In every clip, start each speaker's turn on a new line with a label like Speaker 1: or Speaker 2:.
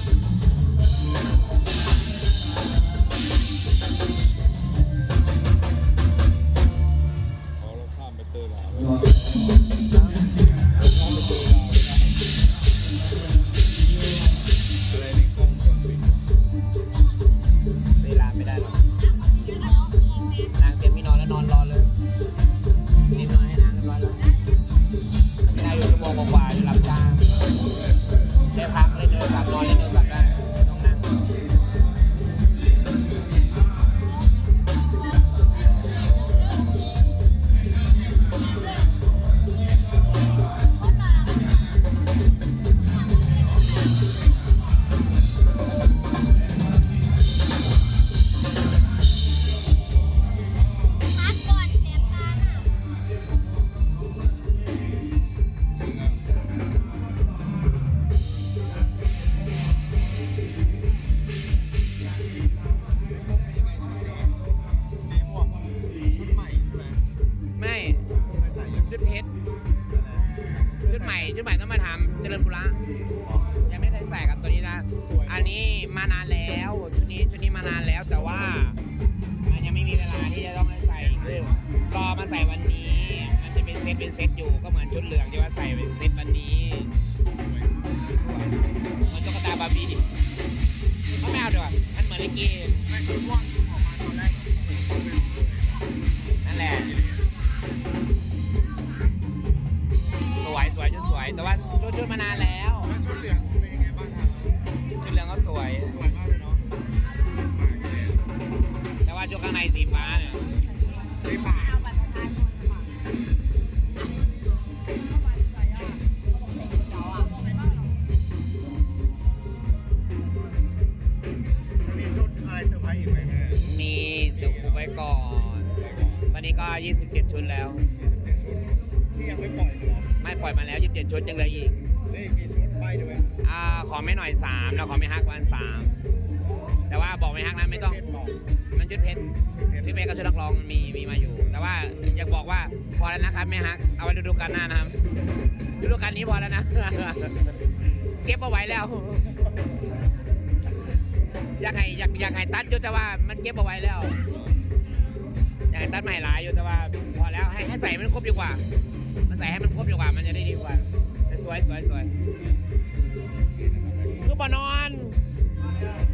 Speaker 1: thank you. มานานแล้วชุดนี้ชุดนี้มานานแล้วแต่ว่า มันยังไม่มีเวลาที่จะต้องใส่คือรอมาใส่วันนี้ มันจะเป็นเซตเป็นเซตอยู่ก็เหมือนชุดเหลืองที่ว่าใส่เป็นเซตวันนี้เหมือนตุ๊กตาบาร์บี้ไม่เอาด้วยมันเหมือนในเกม
Speaker 2: ไม่คือม่วงออกมาตอนแรกนั่
Speaker 1: นแหละสวยสวยชุดสวยแต่ว่าชุดชุดมานานแล้ว สีฟ้าเนี่ย
Speaker 2: ในป่า
Speaker 3: เอาบัตรประชาชนมาเข้ามาดีใจอะเดี๋ยวอะบอกไปบ้างเหรอ
Speaker 2: จะมีชุดอะไรเซอร์ไพรส์อีกไหมแม่
Speaker 1: มีเดี๋ยวอุบไว้ก่อนตอนนี้ก็ 27 ชุดแล้ว
Speaker 2: เป็นชุดที่ยังไม่ปล่อยเลยเหรอ
Speaker 1: ไม่ปล่อยมาแล้ว 27 ชุดยังเหลืออีก
Speaker 2: เหลขกี่ชุดไปด้วย
Speaker 1: อ่า ขอไม่หน่อย 3 แล้วขอไม่ฮักวัน3แต่ว่าบอก ไม่ฮักนะไม่ต้องมันชุดเพชรชุดเพชรกับชุดนักร้องมีมีมาอยู่ แต่ว่าอยากบอกว่าพอแล้วนะครับไม่ฮักเอาไว้ดูดูกันหน้านะครับดูดูกันนี้พอแล้วนะเก็บเอาไว้แล้วอยากให้อยากอยากให้ตัดอยู่แต่ว่ามันเก็บเอาไว้แล้วอยากให้ตัดใหม่หลายอยู่แต่ว่า พอแล้วให้ให้ใส่มันครบดีกว่า มันใส่ให้มันครบดีกว่า มันจะได้ดีกว่าสวยสวยสวยคือปนอนอก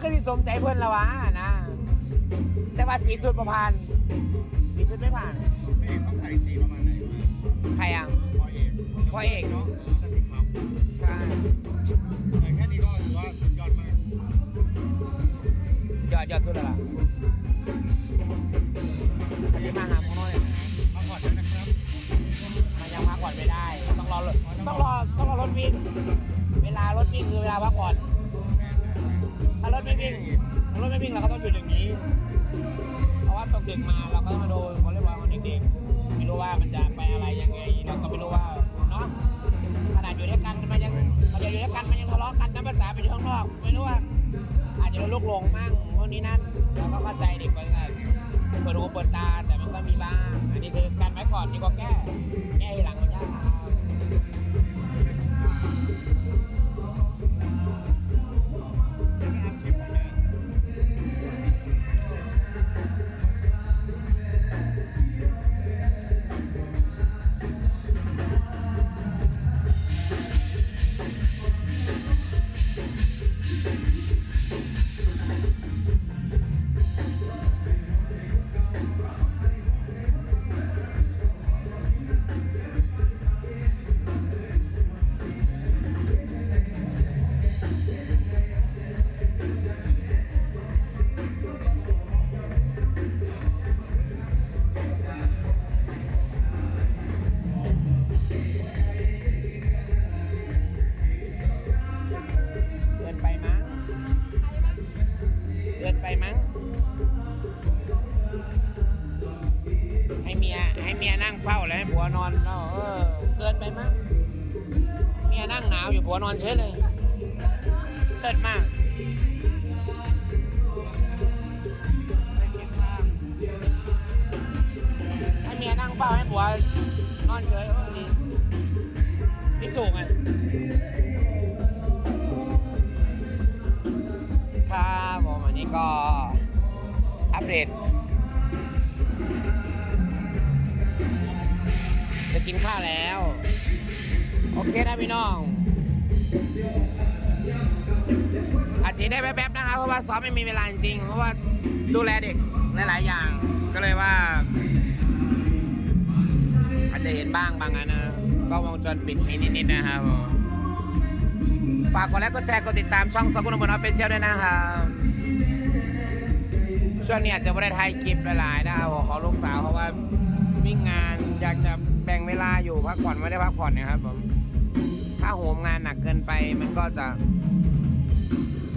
Speaker 1: คือที่สมใจเพื่อนและวะนะ แต่ว่าสีสุดประพันธ์สีสุดไม่ผ่าน
Speaker 2: ไม่ต้องใส่สีประมาณไหนมา
Speaker 1: ใครอะ
Speaker 2: พอเอก
Speaker 1: พอเอก
Speaker 2: เนาะจะสีขาว
Speaker 1: ใช่
Speaker 2: แต่แค่นี้ก็ถือว่าสุดยอดมาก
Speaker 1: ยอดยอดสุดแล้วล่ะอันนี้มาหาพ่อหน่อยนะ
Speaker 2: พักผ่อนด้วยนะครับ
Speaker 1: มันยังพักผ่อนไม่ได้ ต้องรอรถต้องรอต้องรอรถวิ่งเวลารถวิ่งคือเวลาพักผ่อน ถ้ารถไม่วิ่งถ้ารถไม่วิ่งเราก็ต้องหยุดอย่างนี้ เพราะว่าตกดึกมาเราก็ต้องมาดูวอลเลย์บอลของเด็กๆไม่รู้ว่ามันจะไปอะไรยังไง เราก็ไม่รู้ว่าเนาะขนาดอยู่ด้วยกันมันยังมันยังอยู่ด้วยกันมันยังทะเลาะกันน้ำภาษาไปอยู่ข้างนอกไม่รู้ว่าอาจจะโดนลูกหลงมั่งพวกนี้นั่นเราก็เข้าใจเด็กไปกันเปิดหูเปิดตาแต่มันก็มีบ้างอันนี้คือการไว้ก่อนดีกว่าแก้แก้ทีหลังมัน
Speaker 2: อ
Speaker 1: เกินไปมั้งเมียนั่งหนาวอยู่ผัวนอนเฉยเลยเลิศมากให้เมียนั่งเฝ้าให้ผัวนอนเฉยเออดีพี่สูงไงครับผมอันนี้ก็อัปเดต กินข้าวแล้ว โอเคนะพี่น้อง อาจจะได้แป๊บๆนะครับเพราะว่าซ้อมไม่มีเวลาจริงเพราะว่าดูแลเด็กหลายๆอย่างก็เลยว่า อาจจะเห็นบ้างบางอันนะก็วงจรปิดให้นิดๆนะครับฝากกดไลค์กดแชร์กดติดตามช่องสกุลบุญออฟฟิเชียลด้วยนะครับช่วงนี้อาจจะไม่ได้ถ่ายคลิปหลายๆนะครับขอลูกสาวเพราะว่าวิ่งงาน อยากจะแบ่งเวลาอยู่พักผ่อนไม่ได้พักผ่อนเนะครับผมถ้าโหมงานหนักเกินไปมันก็จะ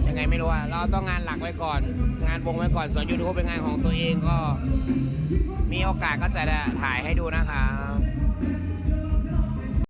Speaker 1: ยังไงไม่รู้อะเราต้องงานหลักไว้ก่อน งานวงไว้ก่อนส่วนยูทูบเป็นงานของตัวเองก็ มีโอกาสก็จะถ่ายให้ดูนะครับ